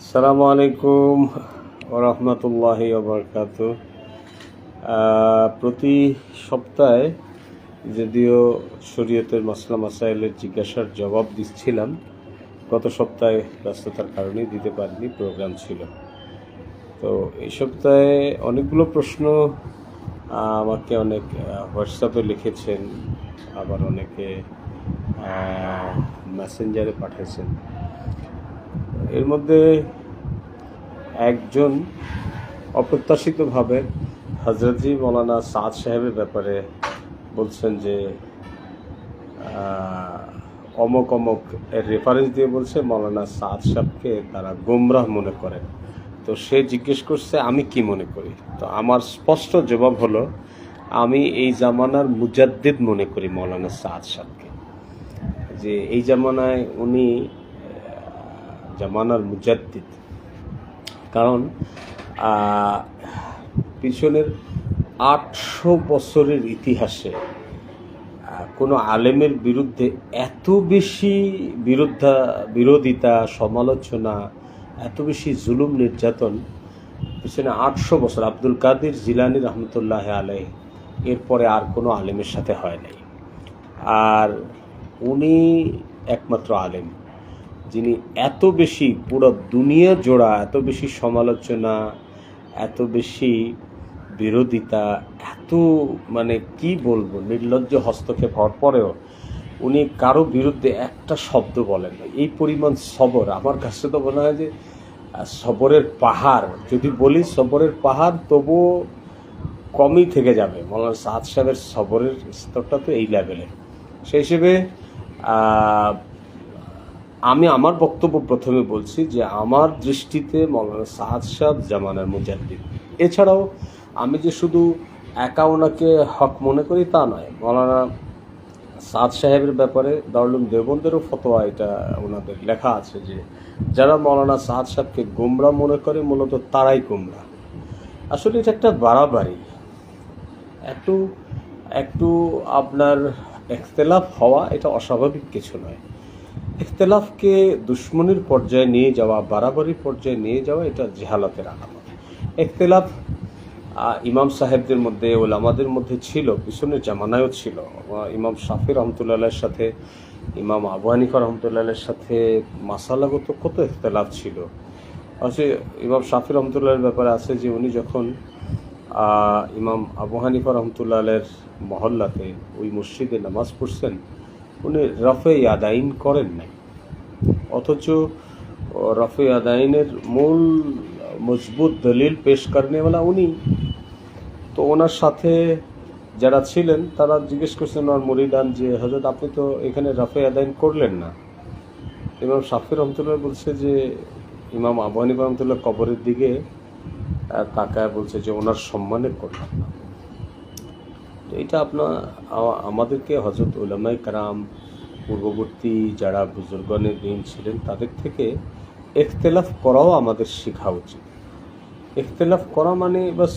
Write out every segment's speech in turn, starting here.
আসসালামু আলাইকুম রহমতুল্লাহ বরকাত প্রতি সপ্তাহে যদিও শরীয়তের মাসলা মাসাইলের জিজ্ঞাসার জবাব দিচ্ছিলাম, গত সপ্তাহে ব্যস্ততার কারণেই দিতে পারিনি, প্রোগ্রাম ছিল। তো এই সপ্তাহে অনেকগুলো প্রশ্ন আমাকে অনেক হোয়াটসঅ্যাপে লিখেছেন, আবার অনেকে মেসেঞ্জারে পাঠিয়েছেন এর মধ্যে একজন অপ্রত্যাশিতভাবে হজরতজি মৌলানা সাদ সাহেবের ব্যাপারে বলছেন যে অমক অমক এর রেফারেন্স দিয়ে বলছে, মৌলানা সাদ সাহেবকে তারা গোমরাহ মনে করেন। তো সে জিজ্ঞেস করছে, আমি কি মনে করি? তো আমার স্পষ্ট জবাব হলো, আমি এই জামানার মুজাদ্দিদ মনে করি মৌলানা সাদ সাহেবকে। যে এই জামানায় উনি জামানার মুজাদ্দিদ। কারণ পিছনের আটশো বছরের ইতিহাসে কোনো আলেমের বিরুদ্ধে এত বেশি বিরুদ্ধা, বিরোধিতা, সমালোচনা, এত বেশি জুলুম নির্যাতন পিছনে আটশো বছর। আব্দুল কাদের জিলানি রহমতুল্লাহ আলাই এরপরে আর কোনো আলেমের সাথে হয় নাই। আর উনি একমাত্র আলেম। যিনি এত বেশি পুরো দুনিয়া জোড়া, এত বেশি সমালোচনা, এত বেশি বিরোধিতা, এত মানে কি বলব, নির্লজ্জ হস্তক্ষেপ হওয়ার পরেও উনি কারও বিরুদ্ধে একটা শব্দ বলেন না। এই পরিমাণ সবর, আমার কাছে তো মনে হয় যে সবরের পাহাড়, যদি বলি সবরের পাহাড়, তবুও কমই থেকে যাবে। মৌলানা সাদ সাহেবের সবরের স্তরটা তো এই লেভেলে সেই হিসেবে আমি আমার বক্তব্য প্রথমে বলছি যে আমার দৃষ্টিতে মৌলানা সাদ সাহেব জামানার মুজাদ্দিদ এছাড়াও আমি যে শুধু একা ওনাকে হক মনে করি তা নয়, মৌলানা সাদ সাহেবের ব্যাপারে দারুলুম দেবন্দেরও ফতোয়া এটা ওনাদের লেখা আছে যে যারা মৌলানা সাদ সাহেবকে গোমরা মনে করে, মূলত তারাই গোমরা। আসলে এটা একটা বাড়াবাড়ি। একটু একটু আপনার এখতেলাফ হওয়া এটা অস্বাভাবিক কিছু নয়। ইখতলাফকে দুশ্মনির পর্যায়ে নিয়ে যাওয়া, বাড়াবাড়ি পর্যায়ে নিয়ে যাওয়া, এটা জেহালাতের আলামত। ইখতলাফ ইমাম সাহেবদের মধ্যে, ওলামাদের মধ্যে ছিল পিছনের জামানায়ও ছিল। ইমাম শাফি রহমতুল্লাহের সাথে, ইমাম আবু রহমতুল্লাহের সাথে মাসালাগত কত ইখতলাফ ছিল? আছে ইমাম শাফি রহমতুল্লাহের ব্যাপারে আছে যে, উনি যখন ইমাম আবু হানিফা রহমতুল্লাহের মহল্লাতে ওই মসজিদে নামাজ পড়ছেন উনি রফে আদাইন করেন নাই। অথচ রফে আদাইনের মূল মজবুত দলিল পেশ করেনেওয়ালা উনি। তো ওনার সাথে যারা ছিলেন, তারা জিজ্ঞেস করছেন ওনার মরিদান, যে হজরত আপনি তো এখানে রফে আদাইন করলেন না। ইমাম শাফি রহমতুল্লাহ বলছে যে, ইমাম আবু হানিফা রহমতুল্লাহ কবরের দিকে তাকায় বলছে যে, ওনার সম্মানে করলাম না। তো এটা আপনার আমাদেরকে হজরত উলামাই কারাম, পূর্ববর্তী যারা বুজুর্গনের দিন ছিলেন, তাদের থেকে এখতেলাফ করাও আমাদের শেখা উচিত। এখতেলাফ করা মানে বাস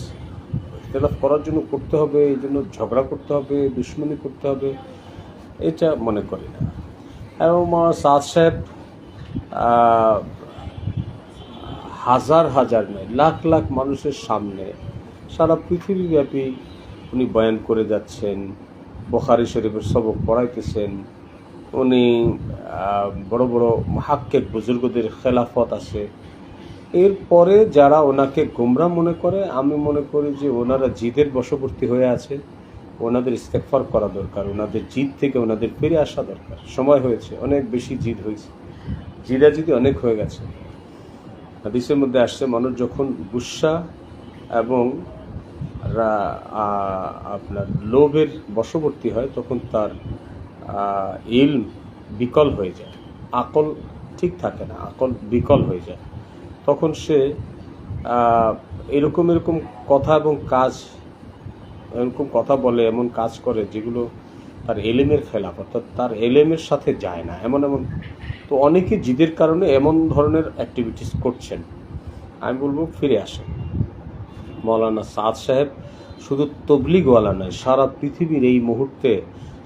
এখতেলাফ করার জন্য করতে হবে, এই জন্য ঝগড়া করতে হবে, দুশ্মনী করতে হবে, এটা মনে করি না। এবং সাদ সাহেব হাজার হাজার নয়, লাখ লাখ মানুষের সামনে সারা পৃথিবীব্যাপী উনি বয়ান করে যাচ্ছেন, বোখারি শরীফের সবক পড়াইতেছেন। উনি বড় বড় হাক্কের বুজুর্গদের খেলাফত আছে। এরপরে যারা ওনাকে গুমরা মনে করে, আমি মনে করি যে ওনারা জিদের বশবর্তী হয়ে আছে। ওনাদের ইস্তেকফার করা দরকার, ওনাদের জিদ থেকে ওনাদের ফিরে আসা দরকার। সময় হয়েছে, অনেক বেশি জিদ হয়েছে। জিদাজিদি অনেক হয়ে গেছে। হাদিসের মধ্যে আসছে, মানুষ যখন গুসা এবং আপনার লোভের বশবর্তী হয়, তখন তার ইলম বিকল হয়ে যায়। আকল ঠিক থাকে না, আকল বিকল হয়ে যায়। তখন সে এরকম এরকম কথা এবং কাজ, এরকম কথা বলে, এমন কাজ করে যেগুলো তার এলেমের খেলাফ অর্থাৎ তার এলেমের সাথে যায় না, এমন এমন। তো অনেকে জিদের কারণে এমন ধরনের অ্যাক্টিভিটিস করছেন। আমি বলব, ফিরে আসেন। মৌলানা সাদ সাহেব শুধু তবলিগওয়ালা নয়, সারা পৃথিবীর এই মুহূর্তে,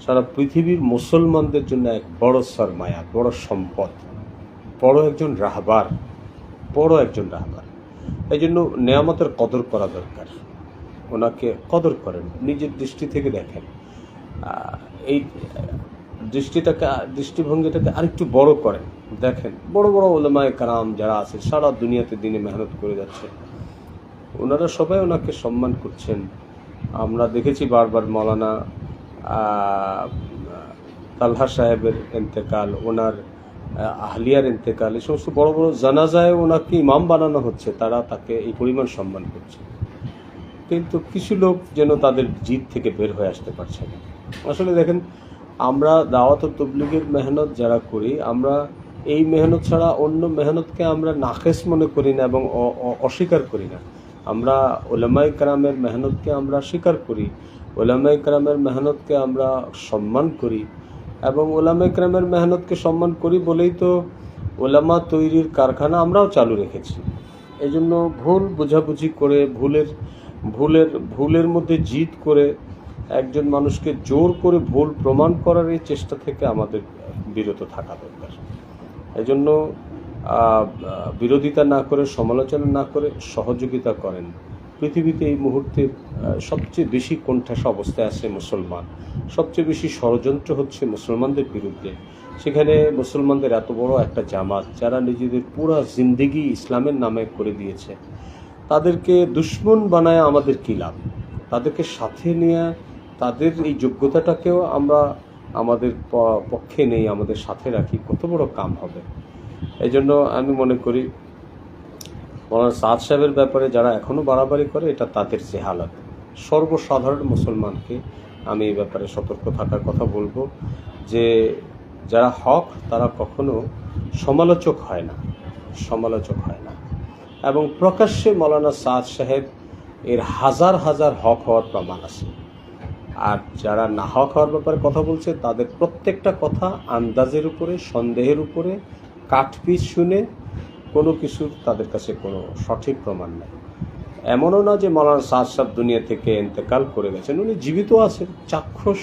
সারা পৃথিবীর মুসলমানদের জন্য এক বড় সরমায়া, বড় সম্পদ, বড় একজন রাহবার, বড় একজন রাহবার। এই জন্য নেয়ামতের কদর করা দরকার। ওনাকে কদর করেন, নিজের দৃষ্টি থেকে দেখেন। এই দৃষ্টিটাকে, দৃষ্টিভঙ্গিটাকে আরেকটু বড় করেন, দেখেন। বড় বড় ওলামায় কারাম যারা আছে, সারা দুনিয়াতে দিনে মেহনত করে যাচ্ছে। ওনারা সবাই ওনাকে সম্মান করছেন। আমরা দেখেছি বারবার মৌলানা তালহা সাহেবের ইন্তেকাল ওনার আহলিয়ার ইন্তেকাল এই সমস্ত বড় বড় জানাজায় ওনাকে ইমাম বানানো হচ্ছে, তারা তাকে এই পরিমাণ সম্মান করছে। কিন্তু কিছু লোক যেন তাদের জিদ থেকে বের হয়ে আসতে পারছে না। আসলে দেখেন, আমরা দাওয়াত ও তবলিগের মেহনত যারা করি, আমরা এই মেহনত ছাড়া অন্য মেহনতকে আমরা নাকেস মনে করি না এবং অস্বীকার করি না। আমরা ওলামাই কারামের মেহনতকে আমরা স্বীকার করি ওলামাই কারামের মেহনতকে আমরা সম্মান করি এবং ওলামাই কারামের মেহনতকে সম্মান করি বলেই তো ওলামা তৈরির কারখানা আমরাও চালু রেখেছি। এই জন্য ভুল বোঝাবুঝি করে ভুলের ভুলের ভুলের মধ্যে জিত করে একজন মানুষকে জোর করে ভুল প্রমাণ করার এই চেষ্টা থেকে আমাদের বিরত থাকা দরকার। এই জন্য আহ, বিরোধিতা না করে, সমালোচনা না করে সহযোগিতা করেন। পৃথিবীতে এই মুহূর্তে সবচেয়ে বেশি কোণঠাসা অবস্থায় আছে মুসলমান। সবচেয়ে বেশি ষড়যন্ত্র হচ্ছে মুসলমানদের বিরুদ্ধে। সেখানে মুসলমানদের এত বড় একটা জামাত, যারা নিজেদের পুরা জিন্দিগি ইসলামের নামে করে দিয়েছে। তাদেরকে দুশ্মন বানায় আমাদের কী লাভ? তাদেরকে সাথে নিয়ে তাদের এই যোগ্যতাটাকেও আমরা আমাদের পক্ষে নেই, আমাদের সাথে রাখি। কত বড় কাম হবে? এই জন্য আমি মনে করি মৌলানা সাদ সাহেবের ব্যাপারে যারা এখনও বাড়াবাড়ি করে, এটা তাদের জেহালত সর্বসাধারণ মুসলমানকে আমি এই ব্যাপারে সতর্ক থাকার কথা বলব যে যারা হক, তারা কখনো সমালোচক হয় না, সমালোচক হয় না। এবং প্রকাশ্যে মৌলানা সাদ সাহেব এর হাজার হাজার হক হওয়ার প্রমাণ আছে। আর যারা না হক হওয়ার ব্যাপারে কথা বলছে, তাদের প্রত্যেকটা কথা আন্দাজের উপরে, সন্দেহের উপরে কাঠপিস শুনে কোনো কিছুর তাদের কাছে কোনো সঠিক প্রমাণ নেই। এমনও না যে মৌলানা সাদ সাহ দুনিয়া থেকে ইন্তেকাল করে গেছেন, উনি জীবিত আছেন, চাক্ষুষ।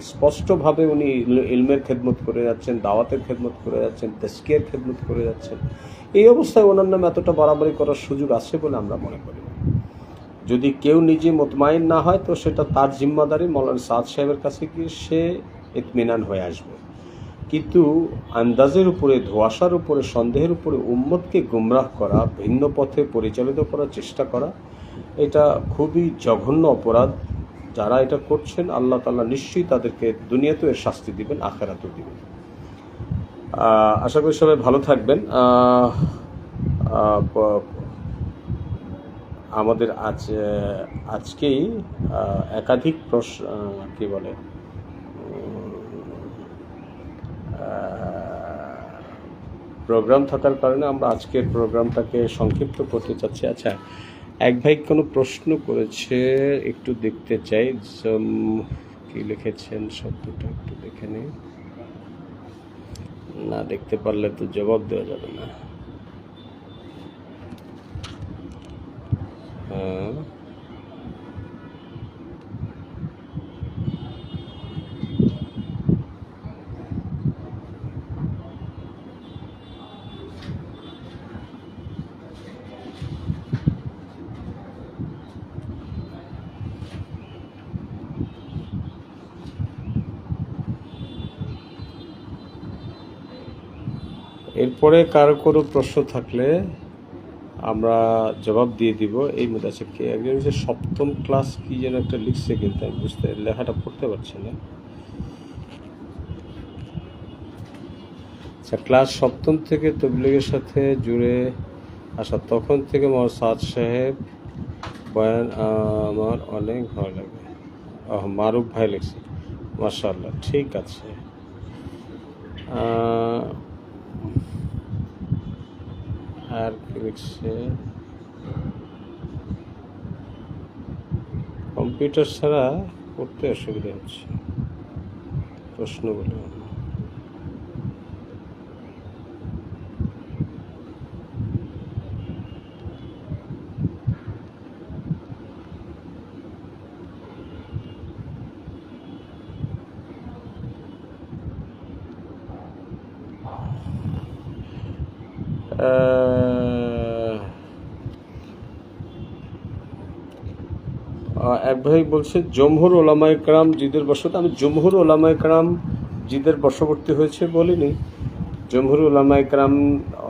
স্পষ্টভাবে উনি ইল- ইলমের খেদমত করে যাচ্ছেন, দাওয়াতের খেদমত করে যাচ্ছেন তেস্কিয়ার খেদমত করে যাচ্ছেন। এই অবস্থায় ওনার নামে এতটা বাড়াবাড়ি করার সুযোগ আছে বলে আমরা মনে করি যদি কেউ নিজে মোতমাইন না হয়, তো সেটা তার জিম্মাদারি মৌলানা সাদ সাহেবের কাছে গিয়ে সে ইতমিনান হয়ে আসবে। কিন্তু আন্দাজের উপরে, ধোয়াশার উপরে, সন্দেহের উপরে উম্মতকে গুমরাহ করা, ভিন্ন পথে পরিচালিত করার চেষ্টা করা, এটা খুবই জঘন্য অপরাধ। যারা এটা করছেন, আল্লাহ তাআলা নিশ্চয়ই তাদেরকে দুনিয়াতেও এর শাস্তি দিবেন, আখেরাতেও দিবেন। আশা করি সবাই ভালো থাকবেন। আমাদের আজ, আজকেই একাধিক প্রশ্ন কি বলে? প্রোগ্রাম থাকার কারণে আমরা আজকের প্রোগ্রামটাকে সংক্ষিপ্ত করতে চাচ্ছি। আচ্ছা এক ভাই কোনো প্রশ্ন করেছে, একটু দেখতে চাই। কি লিখেছেন? শব্দটা একটু দেখে নিই না, দেখতে পারলে তো জবাব দেওয়া যাবে না। হ্যাঁ। এরপরে কারও কোনো প্রশ্ন থাকলে আমরা জবাব দিয়ে দিব। এই মধ্যে আছে কি? একজন হচ্ছে সপ্তম ক্লাস কি যেন একটা লিখছে কিন্তু আমি বুঝতে, লেখাটা পড়তে পারছি না। আচ্ছা ক্লাস সপ্তম থেকে তবলিগের সাথে জুড়ে আসা, তখন থেকে মোহাম্মদ সাদ সাহেব বয়ান আমার অনেক ভালো লাগে। মারুফ ভাই লিখছে। মাশাআল্লাহ, ঠিক আছে। আর কি লিখছে কম্পিউটার ছাড়া করতে অসুবিধা হচ্ছে প্রশ্নগুলো। এক ভাই বলছে, জমহুর ওলামায় কারাম জিদের বসত আমি জমহুর ওলামায় কারাম জিদের বশবর্তী হয়েছে বলিনি। জমহুর ওলামায় কারাম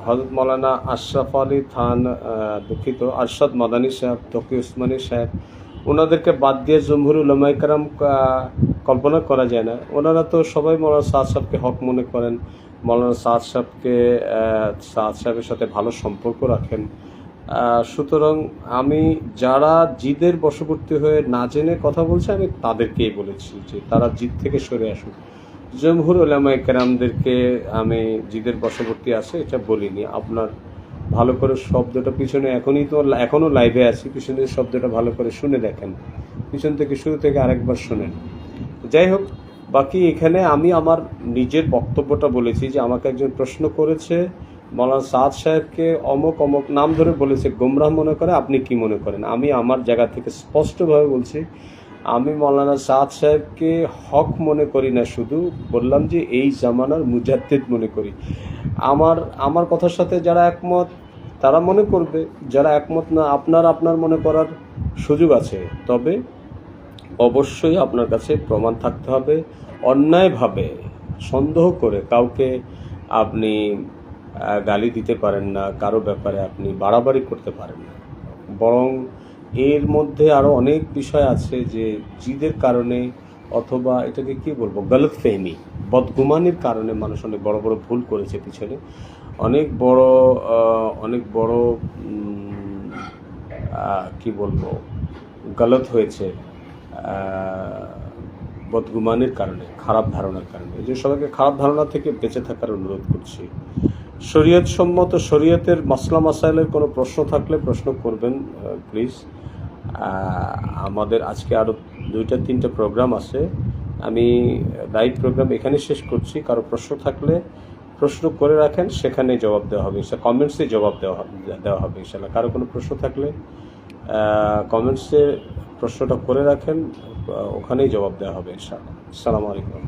হজরত মৌলানা আশরাফ আলী থান দুঃখিত, আরশাদ মাদানী সাহেব, তকি উসমানী সাহেব ওনাদেরকে বাদ দিয়ে জমহুর উলামায় কারাম কল্পনা করা যায় না। ওনারা তো সবাই মৌলানা সাদ সাহেবকে হক মনে করেন। মৌলানা সাদ সাহেবকে সাদ সাহেবের সাথে ভালো সম্পর্ক রাখেন। সুতরাং আমি যারা জিদের বশবর্তী হয়ে না জেনে কথা বলছে, আমি তাদেরকেই বলেছি যে তারা জিদ থেকে সরে আসুক। জমহুর ওলামা কেরামদেরকে আমি জিদের বশবর্তী আছে, এটা বলিনি। আপনার ভালো করে শব্দটা পিছনে এখনই তো এখনও লাইভে আছি পিছনের শব্দটা ভালো করে শুনে দেখেন। পিছন থেকে, শুরু থেকে আরেকবার শুনেন। যাই হোক, বাকি এখানে আমি আমার নিজের বক্তব্যটা বলেছি যে আমাকে একজন প্রশ্ন করেছে মৌলানা সাদ সাহেবকে অমক অমক নাম ধরে বলেছে, গোমরাহ মনে করে, আপনি কি মনে করেন? আমি আমার জায়গা থেকে স্পষ্টভাবে বলছি, আমি মৌলানা সাদ সাহেবকে হক মনে করি না শুধু, বললাম যে এই জামানার মুজাদ্দিদ মনে করি। আমার আমার কথার সাথে যারা একমত, তারা মনে করবে, যারা একমত না, আপনার আপনার মনে করার সুযোগ আছে। তবে অবশ্যই আপনার কাছে প্রমাণ থাকতে হবে, অন্যায়ভাবে সন্দেহ করে কাউকে আপনি গালি দিতে পারেন না, কারও ব্যাপারে আপনি বাড়াবাড়ি করতে পারেন না। বরং এর মধ্যে আরও অনেক বিষয় আছে যে জিদের কারণে অথবা এটাকে কি বলব গলত ফেহমি বদগুমানির কারণে মানুষ অনেক বড় বড় ভুল করেছে পিছনে। অনেক বড় অনেক বড় কি বলব, গলত হয়েছে বদগুমানের কারণে, খারাপ ধারণার কারণে। যে সবাইকে খারাপ ধারণা থেকে বেঁচে থাকার অনুরোধ করছি। শরীয়ত সম্মত শরীয়তের মাসলা মাসাইলের কোনো প্রশ্ন থাকলে প্রশ্ন করবেন প্লিজ আমাদের আজকে আরও দুইটা, তিনটা প্রোগ্রাম আছে। আমি লাইভ প্রোগ্রাম এখানে শেষ করছি। কারও প্রশ্ন থাকলে প্রশ্ন করে রাখেন, সেখানে জবাব দেওয়া হবে। ইনশাল্লাহ কমেন্টসে জবাব দেওয়া দেওয়া হবে ইনশাল্লাহ কারও কোনো প্রশ্ন থাকলে কমেন্টসে প্রশ্নটা করে রাখেন ওখানেই জবাব দেওয়া হবে, ইনশাআল্লাহ। আসসালামু আলাইকুম।